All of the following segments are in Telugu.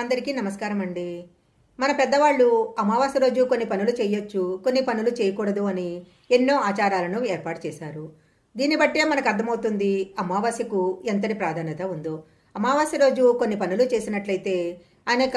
అందరికీ నమస్కారం అండి మన పెద్దవాళ్ళు అమావాస్య రోజు కొన్ని పనులు చేయొచ్చు కొన్ని పనులు చేయకూడదు అని ఎన్నో ఆచారాలను ఏర్పాటు చేశారు. దీన్ని బట్టే మనకు అర్థమవుతుంది అమావాస్యకు ఎంతటి ప్రాధాన్యత ఉందో. అమావాస్య రోజు కొన్ని పనులు చేసినట్లయితే అనేక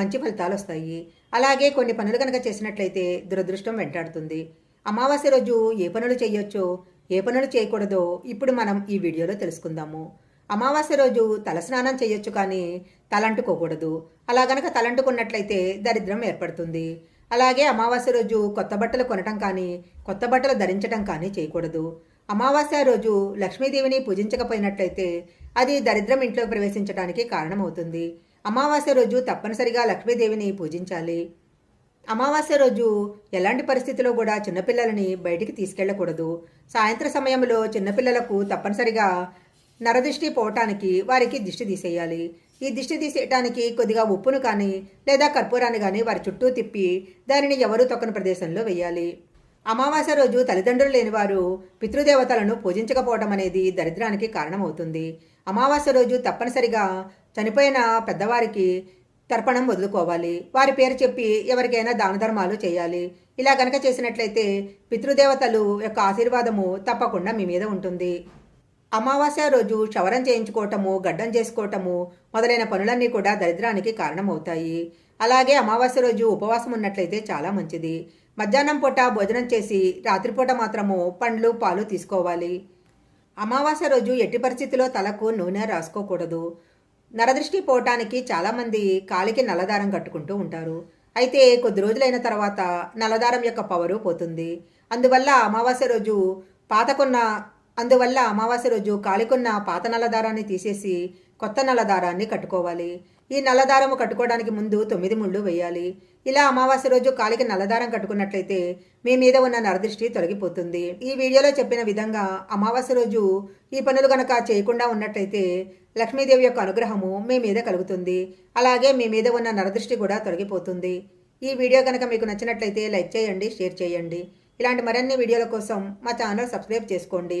మంచి ఫలితాలు వస్తాయి. అలాగే కొన్ని పనులు కనుక చేసినట్లయితే దురదృష్టం వెంటాడుతుంది. అమావాస్య రోజు ఏ పనులు చేయొచ్చో ఏ పనులు చేయకూడదో ఇప్పుడు మనం ఈ వీడియోలో తెలుసుకుందాము. అమావాస్య రోజు తలస్నానం చేయొచ్చు కానీ తలంటుకోకూడదు. అలా గనక తలంటుకున్నట్లయితే దరిద్రం ఏర్పడుతుంది. అలాగే అమావాస్య రోజు కొత్త బట్టలు కొనటం కానీ కొత్త బట్టలు ధరించటం కానీ చేయకూడదు. అమావాస్య రోజు లక్ష్మీదేవిని పూజించకపోయినట్లయితే అది దరిద్రం ఇంట్లోకి ప్రవేశించడానికి కారణమవుతుంది. అమావాస్య రోజు తప్పనిసరిగా లక్ష్మీదేవిని పూజించాలి. అమావాస్య రోజు ఎలాంటి పరిస్థితిలో కూడా చిన్నపిల్లలని బయటికి తీసుకెళ్ళకూడదు. సాయంత్ర సమయంలో చిన్నపిల్లలకు తప్పనిసరిగా నరదిష్టి పోవటానికి వారికి దిష్టి తీసేయాలి. ఈ దిష్టి తీసేయటానికి కొద్దిగా ఉప్పును కానీ లేదా కర్పూరాన్ని కానీ వారి చుట్టూ తిప్పి దానిని ఎవరూ తొక్కని ప్రదేశంలో వేయాలి. అమావాస్య రోజు తల్లిదండ్రులు లేని వారు పితృదేవతలను పూజించకపోవడం అనేది దరిద్రానికి కారణమవుతుంది. అమావాస్య రోజు తప్పనిసరిగా చనిపోయిన పెద్దవారికి తర్పణం వదులుకోవాలి. వారి పేరు చెప్పి ఎవరికైనా దాన ధర్మాలు చేయాలి. ఇలా గనక చేసినట్లయితే పితృదేవతలు యొక్క ఆశీర్వాదము తప్పకుండా మీ మీద ఉంటుంది. అమావాస్య రోజు క్షవరం చేయించుకోవటము గడ్డం చేసుకోవటము మొదలైన పనులన్నీ కూడా దరిద్రానికి కారణమవుతాయి. అలాగే అమావాస్య రోజు ఉపవాసం ఉన్నట్లయితే చాలా మంచిది. మధ్యాహ్నం పూట భోజనం చేసి రాత్రిపూట మాత్రము పండ్లు పాలు తీసుకోవాలి. అమావాస్య రోజు ఎట్టి పరిస్థితిలో తలకు నూనె రాసుకోకూడదు. నరదృష్టి పోవటానికి చాలామంది కాలికి నల్లదారం కట్టుకుంటూ ఉంటారు. అయితే కొద్ది రోజులైన తర్వాత నల్లదారం యొక్క పవరు పోతుంది. అందువల్ల అమావాస్య రోజు పాతకున్న అందువల్ల అమావాస్య రోజు కాలికున్న పాత నల్లదారాన్ని తీసేసి కొత్త నల్లదారాన్ని కట్టుకోవాలి. ఈ నల్లదారము కట్టుకోవడానికి ముందు తొమ్మిది ముళ్ళు వేయాలి. ఇలా అమావాస్య రోజు కాలికి నల్లదారం కట్టుకున్నట్లయితే మీ మీద ఉన్న నరదృష్టి తొలగిపోతుంది. ఈ వీడియోలో చెప్పిన విధంగా అమావాస్య రోజు ఈ పనులు గనక చేయకుండా ఉన్నట్లయితే లక్ష్మీదేవి యొక్క అనుగ్రహము మీ మీద కలుగుతుంది. అలాగే మీ మీద ఉన్న నరదృష్టి కూడా తొలగిపోతుంది. ఈ వీడియో కనుక మీకు నచ్చినట్లయితే లైక్ చేయండి షేర్ చేయండి. ఇలాంటి మరిన్ని వీడియోల కోసం మా ఛానల్ సబ్స్క్రైబ్ చేసుకోండి.